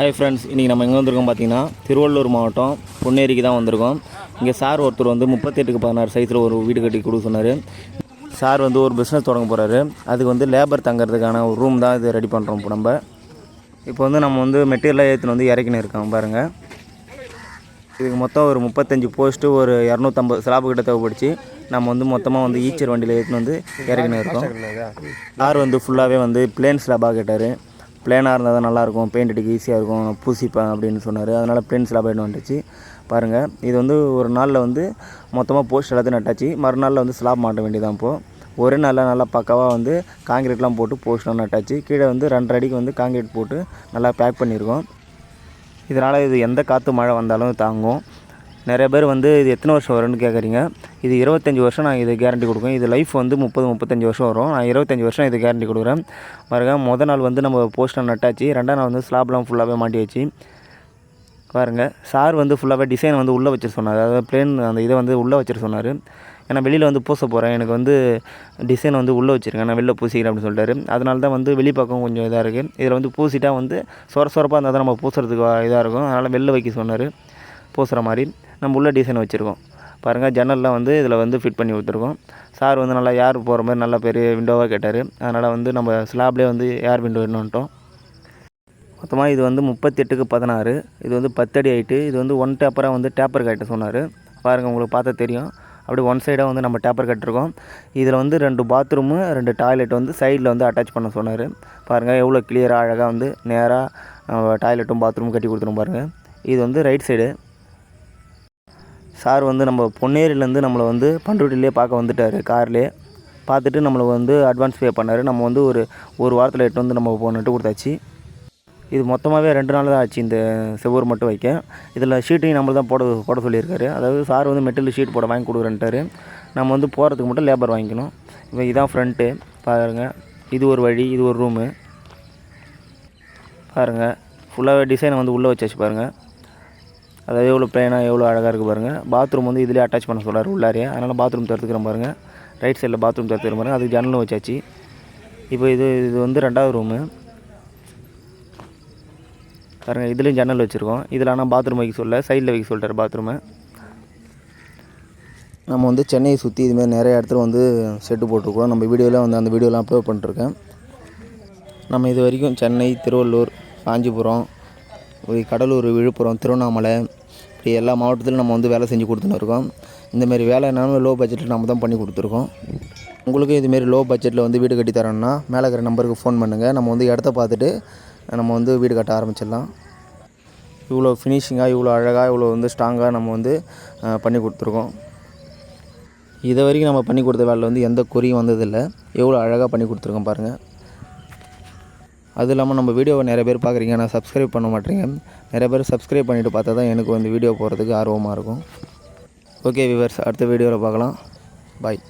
Hi friends இன்றைக்கி நம்ம எங்கே வந்திருக்கோம் பார்த்தீங்கன்னா திருவள்ளூர் மாவட்டம் பொன்னேரிக்கு தான் வந்திருக்கோம். இங்கே சார் ஒருத்தர் வந்து முப்பத்தெட்டுக்கு பதினாறு சைஸில் ஒரு வீடு கட்டி கொடுக்க சொன்னார். சார் வந்து ஒரு பிஸ்னஸ் தொடங்க போகிறாரு அதுக்கு வந்து லேபர் தங்குறதுக்கான ஒரு ரூம் தான் இது ரெடி பண்ணுறோம் இப்போ நம்ம. இப்போ வந்து நம்ம வந்து மெட்டீரியலாக ஏற்றுன்னு வந்து இறக்கின்னு இருக்கோம் பாருங்கள் இதுக்கு மொத்தம் ஒரு முப்பத்தஞ்சு போஸ்ட்டு ஒரு இரநூத்தம்பது ஸ்லாப்பு கிட்ட தேவைப்படுச்சு. நம்ம வந்து மொத்தமாக வந்து ஈச்சர் வண்டியில் ஏற்றுன்னு வந்து இறக்கின்னு இருக்கோம். சார் வந்து ஃபுல்லாகவே வந்து பிளேன் ஸ்லாபாக கேட்டார். பிளேனாக இருந்தால் தான் நல்லாயிருக்கும் பெயிண்ட் அடிக்க ஈஸியாக இருக்கும் நான் பூசிப்பேன் அப்படின்னு சொன்னார். அதனால் பிளேன் ஸ்லாப் எடுத்து வந்துச்சு பாருங்கள் இது வந்து ஒரு நாளில் வந்து மொத்தமாக போஸ்ட் எல்லாத்தையும் நட்டாச்சு. மறுநாளில் வந்து ஸ்லாப் மாட்ட வேண்டியதான் இப்போது ஒரே நாளில் நல்லா பக்காவாக வந்து காங்கிரீட்லாம் போட்டு போஸ்ட்லாம் நட்டாச்சு. கீழே வந்து ரெண்டரை அடிக்கு வந்து காங்கிரீட் போட்டு நல்லா பேக் பண்ணியிருக்கோம். இதனால் இது எந்த காற்று மழை வந்தாலும் தாங்கும். நிறைய பேர் வந்து இது எத்தனை வருஷம் வரும்னு கேட்குறீங்க இது இருபத்தஞ்சி வருஷம் நான் இது கேரண்டி கொடுக்குறேன். இது லைஃப் வந்து முப்பது முப்பத்தஞ்சு வருஷம் வரும். நான் இருபத்தஞ்சி வருஷம் இது கேரண்டி கொடுக்குறேன். பாருங்க மொதல் நாள் வந்து நம்ம போஸ்டர் நட்டாச்சு. ரெண்டாம் நாள் வந்து ஸ்லாப்லாம் ஃபுல்லாகவே மாட்டி வச்சு பாருங்கள் சார் வந்து ஃபுல்லாகவே டிசைன் வந்து உள்ளே வச்சிட சொன்னார். அதாவது பிளேன் அந்த இதை வந்து உள்ளே வச்சிட சொன்னார். ஏன்னா வெளியில் வந்து பூச போகிறேன் எனக்கு வந்து டிசைன் வந்து உள்ளே வச்சுருக்கேன். நான் வெளில பூசிக்கிறேன் அப்படின்னு சொல்லிட்டாரு. அதனால தான் வந்து வெளிப்பக்கம் கொஞ்சம் இதாக இருக்குது இதில் வந்து பூசிட்டா வந்து சொர சொரப்பாக இருந்தால் தான் நம்ம பூசுறதுக்கு இதாக இருக்கும். அதனால் வெளில வைக்க சொன்னார். பூசுகிற மாதிரி நம்ம உள்ள டிசைன் வச்சுருக்கோம். பாருங்கள் ஜன்னல்லாம் வந்து இதில் வந்து ஃபிட் பண்ணி கொடுத்துருக்கோம். சார் வந்து நல்லா ஏர் போகிற மாதிரி நல்லா பெரிய விண்டோவாக கேட்டார். அதனால் வந்து நம்ம ஸ்லாப்லேயே வந்து ஏர் விண்டோ என்னன்ட்டோம் மொத்தமாக இது வந்து முப்பத்தெட்டுக்கு பதினாறு. இது வந்து பத்தடி ஹைட்டு இது வந்து ஒன் டேப்பராக வந்து டேப்பர் கட்ட சொன்னார். பாருங்கள் உங்களுக்கு பார்த்தா தெரியும். அப்படி ஒன் சைடாக வந்து நம்ம டேப்பர் கட்டிருக்கோம் இதில் வந்து ரெண்டு பாத்ரூமு ரெண்டு டாய்லெட் வந்து சைடில் வந்து அட்டாச் பண்ண சொன்னார். பாருங்கள் எவ்வளோ கிளியராக அழகாக வந்து நேராக டாய்லெட்டும் பாத்ரூமும் கட்டி கொடுத்துரும் பாருங்கள் இது வந்து ரைட் சைடு சார் வந்து நம்ம பொன்னேரியிலேருந்து நம்மளை வந்து பண்ருட்டிலே பார்க்க வந்துட்டார் கார்லேயே. பார்த்துட்டு நம்மளை வந்து அட்வான்ஸ் பே பண்ணார். நம்ம வந்து ஒரு ஒரு வாரத்தில் எட்டு வந்து நம்ம போனிட்டு கொடுத்தாச்சு. இது மொத்தமாகவே ரெண்டு நாள் தான் ஆச்சு இந்த செவ்வூர் மட்டும் வைக்க. இதில் ஷீட்டையும் நம்ம தான் போட போட சொல்லியிருக்காரு. அதாவது சார் வந்து மெட்டல் ஷீட் போட வாங்கி கொடுக்குறேன்ட்டாரு. நம்ம வந்து போகிறதுக்கு மட்டும் லேபர் வாங்கிக்கணும். இப்போ இதான் ஃப்ரண்ட்டு பாருங்கள் இது ஒரு வழி இது ஒரு ரூமு பாருங்கள் ஃபுல்லாகவே டிசைனை வந்து உள்ளே வச்சாச்சு பாருங்கள் அதாவது எவ்வளோ பிளைனாக எவ்வளோ அழகாக இருக்குது பாருங்கள் பாத்ரூம் வந்து இதிலே அட்டாச் பண்ண சொல்கிறார் உள்ளாரே. அதனால் பாத்ரூம் திறத்துக்கிறேன் பாருங்கள் ரைட் சைடில் பாத்ரூம் திறத்துக்கிறேன் பாருங்கள் அதுக்கு ஜன்னலும் வச்சாச்சு. இப்போ இது இது வந்து ரெண்டாவது ரூமு பாருங்கள் இதுலேயும் ஜன்னல் வச்சுருக்கோம். இதில் ஆனால் பாத்ரூம் வைக்க சொல்ல சைடில் வைக்க சொல்லிட்டார் பாத்ரூமை நம்ம வந்து சென்னையை சுற்றி இதுமாரி நிறைய இடத்துல வந்து செட்டு போட்டிருக்கோம். நம்ம வீடியோவில் வந்து அந்த வீடியோலாம் அப்லோட் பண்ணிருக்கேன் நம்ம இது வரைக்கும் சென்னை திருவள்ளூர் காஞ்சிபுரம் கடலூர் விழுப்புரம் திருவண்ணாமலை இப்படி எல்லா மாவட்டத்திலும் நம்ம வந்து வேலை செஞ்சு கொடுத்துன்னு இருக்கோம். இந்தமாரி வேலை வேலைனாலும் லோ பட்ஜெட்டில் நம்ம தான் பண்ணி கொடுத்துருக்கோம். உங்களுக்கும் இதுமாரி லோ பட்ஜெட்டில் வந்து வீடு கட்டி தரோன்னா மேலே இருக்கிற நம்பருக்கு ஃபோன் பண்ணுங்கள் நம்ம வந்து இடத்த பார்த்துட்டு நம்ம வந்து வீடு கட்ட ஆரம்பிச்சிடலாம். இவ்வளோ ஃபினிஷிங்காக இவ்வளோ அழகாக இவ்வளோ வந்து ஸ்ட்ராங்காக நம்ம வந்து பண்ணி கொடுத்துருக்கோம். இது வரைக்கும் நம்ம பண்ணி கொடுத்த வேலையில் வந்து எந்த குறியும் வந்ததில்லை. எவ்வளோ அழகாக பண்ணி கொடுத்துருக்கோம் பாருங்கள் அது இல்லாமல் நம்ம வீடியோவை நிறைய பேர் பார்க்குறீங்க ஆனால் சப்ஸ்கிரைப் பண்ண மாட்டேங்க. நிறைய பேர் சப்ஸ்கிரைப் பண்ணிவிட்டு பார்த்தா தான் எனக்கு வந்து வீடியோ போகிறதுக்கு ஆர்வமாக இருக்கும். ஓகே விவர்ஸ் அடுத்த வீடியோவில் பார்க்கலாம். பாய்